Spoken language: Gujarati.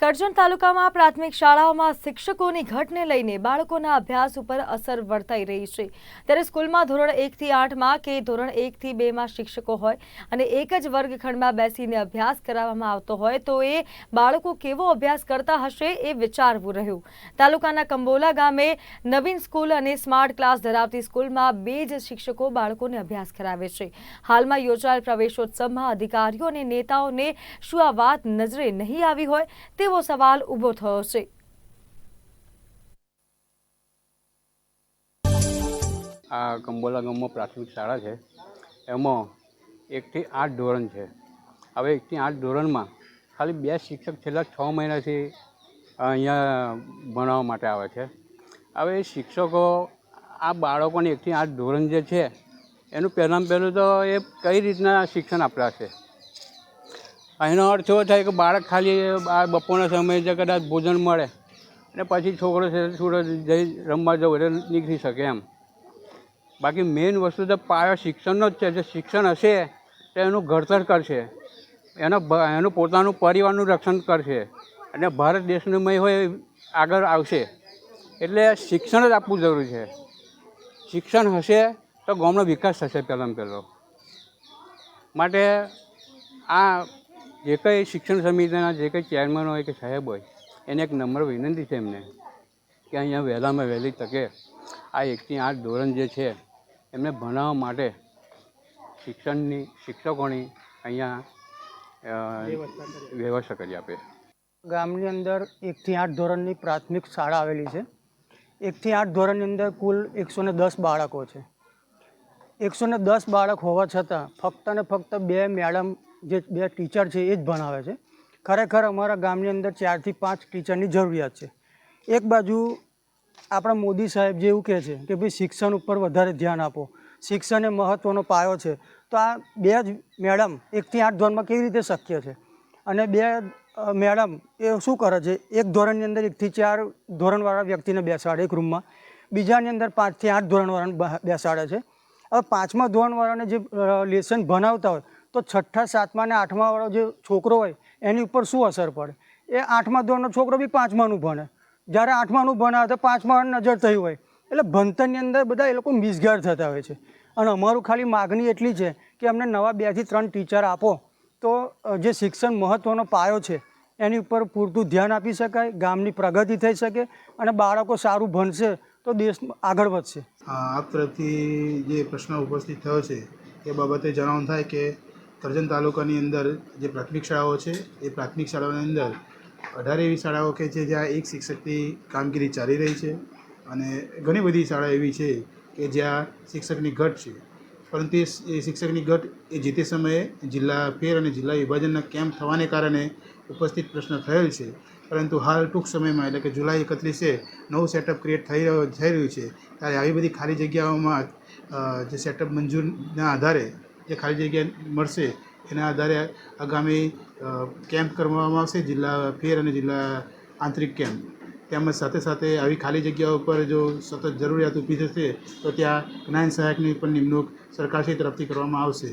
કરજણ તાલુકામાં પ્રાથમિક શાળાઓમાં શિક્ષકોની ઘટને લઈને બાળકોના અભ્યાસ ઉપર અસર વર્તાઈ રહી છે. ત્યારે સ્કૂલમાં ધોરણ એકથી આઠમાં કે ધોરણ એકથી બેમાં શિક્ષકો હોય અને એક જ વર્ગખંડમાં બેસીને અભ્યાસ કરાવવામાં આવતો હોય તો એ બાળકો કેવો અભ્યાસ કરતા હશે એ વિચારવું રહ્યું. તાલુકાના કંબોલા ગામે નવીન સ્કૂલ અને સ્માર્ટ ક્લાસ ધરાવતી સ્કૂલમાં બે જ શિક્ષકો બાળકોને અભ્યાસ કરાવે છે. હાલમાં યોજાયેલ પ્રવેશોત્સવમાં અધિકારીઓ અને નેતાઓને શું આ વાત નજરે નહીં આવી હોય તેવો સવાલ ઊભો થયો છે. આ કંબોલા ગામમાં પ્રાથમિક શાળા છે. એમાં એકથી આઠ ધોરણ છે. હવે એકથી આઠ ધોરણમાં ખાલી બે શિક્ષક છેલ્લા છ મહિનાથી અહીંયા ભણાવવા માટે આવે છે. હવે એ શિક્ષકો આ બાળકોને એકથી આઠ ધોરણ જે છે, એનું પહેલાં પહેલું તો એ કઈ રીતના શિક્ષણ આપ્યા છે? એનો અર્થ એવો થાય કે બાળક ખાલી આ બપોરના સમયે જે કદાચ ભોજન મળે અને પછી છોકરો છોકરો જઈ રમવા જવું એટલે નીકળી શકે એમ. બાકી મેઇન વસ્તુ તો પાયો શિક્ષણનો જ છે. જે શિક્ષણ હશે તો એનું ઘડતર કરશે. એનો એનું પોતાનું પરિવારનું રક્ષણ કરશે. અને ભારત દેશનું મય હોય આગળ આવશે. એટલે શિક્ષણ જ આપવું જરૂરી છે. શિક્ષણ હશે તો ગામનો વિકાસ થશે પહેલાં પહેલો. માટે આ જે કંઈ શિક્ષણ સમિતિના જે કંઈ ચેરમેન હોય કે સાહેબ હોય, એને એક નમ્ર વિનંતી છે એમને કે અહીંયા વહેલામાં વહેલી તકે આ એકથી આઠ ધોરણ જે છે, એમને ભણાવવા માટે શિક્ષણની શિક્ષકોની અહીંયા વ્યવસ્થા કરી આપે. ગામની અંદર એકથી આઠ ધોરણની પ્રાથમિક શાળા આવેલી છે. એકથી આઠ ધોરણની અંદર કુલ એકસો ને દસ બાળકો છે. એકસો ને દસ બાળક હોવા છતાં ફક્ત ને ફક્ત બે મેડમ જે બે ટીચર છે એ જ ભણાવે છે. ખરેખર અમારા ગામની અંદર ચારથી પાંચ ટીચરની જરૂરિયાત છે. એક બાજુ આપણા મોદી સાહેબ જે એવું કહે છે કે ભાઈ શિક્ષણ ઉપર વધારે ધ્યાન આપો. શિક્ષણ એ મહત્ત્વનો પાયો છે. તો આ બે જ મેડમ એકથી આઠ ધોરણમાં કેવી રીતે શક્ય છે? અને બે મેડમ એ શું કરે છે? એક ધોરણની અંદર એકથી ચાર ધોરણવાળા વ્યક્તિને બેસાડે એક રૂમમાં બીજાની અંદર પાંચથી આઠ ધોરણવાળાને બેસાડે છે. હવે પાંચમા ધોરણવાળાને જે લેસન ભણાવતા હોય તો છઠ્ઠા, સાતમા અને આઠમાવાળો જે છોકરો હોય, એની ઉપર શું અસર પડે? એ આઠમા ધોરણનો છોકરો બી પાંચમાનું ભણે. જ્યારે આઠમાનું ભણાવે તો પાંચમા નજર થઈ હોય. એટલે ભણતરની અંદર બધા એ લોકો મિસગાર થતા હોય છે. અને અમારું ખાલી માગણી એટલી છે કે અમને નવા બેથી ત્રણ ટીચર આપો. તો જે શિક્ષણ મહત્ત્વનો પાયો છે, એની ઉપર પૂરતું ધ્યાન આપી શકાય, ગામની પ્રગતિ થઈ શકે અને બાળકો સારું ભણશે તો દેશ આગળ વધશે. આપ તરફથી જે પ્રશ્ન ઉપસ્થિત થયો છે, એ બાબતે જણાવવાનું થાય કે કરજણ તાલુકાની અંદર જે પ્રાથમિક શાળાઓ છે, એ પ્રાથમિક શાળાઓની અંદર અઢાર એવી શાળાઓ કે છે જ્યાં એક શિક્ષકની કામગીરી ચાલી રહી છે અને ઘણી બધી શાળા એવી છે કે જ્યાં શિક્ષકની ઘટ છે. પરંતુ એ શિક્ષકની ઘટ એ જે તે સમયે જિલ્લા ફેર અને જિલ્લા વિભાજનના કેમ્પ થવાને કારણે ઉપસ્થિત પ્રશ્ન થયેલ છે. પરંતુ હાલ ટૂંક સમયમાં, એટલે કે જુલાઈ એકત્રીસે નવું સેટઅપ ક્રિએટ થઈ રહ્યો, થઈ રહ્યું છે. ત્યારે આવી બધી ખાલી જગ્યાઓમાં જે સેટઅપ મંજૂરના આધારે જે ખાલી જગ્યા મળશે, એના આધારે આગામી કેમ્પ કરવામાં આવશે, જિલ્લા ફેર અને જિલ્લા આંતરિક કેમ્પ. તેમજ સાથે સાથે આવી ખાલી જગ્યાઓ પર જો સતત જરૂરિયાત ઊભી થશે, તો ત્યાં જ્ઞાન સહાયકની પણ નિમણૂક સરકારશ્રી તરફથી કરવામાં આવશે.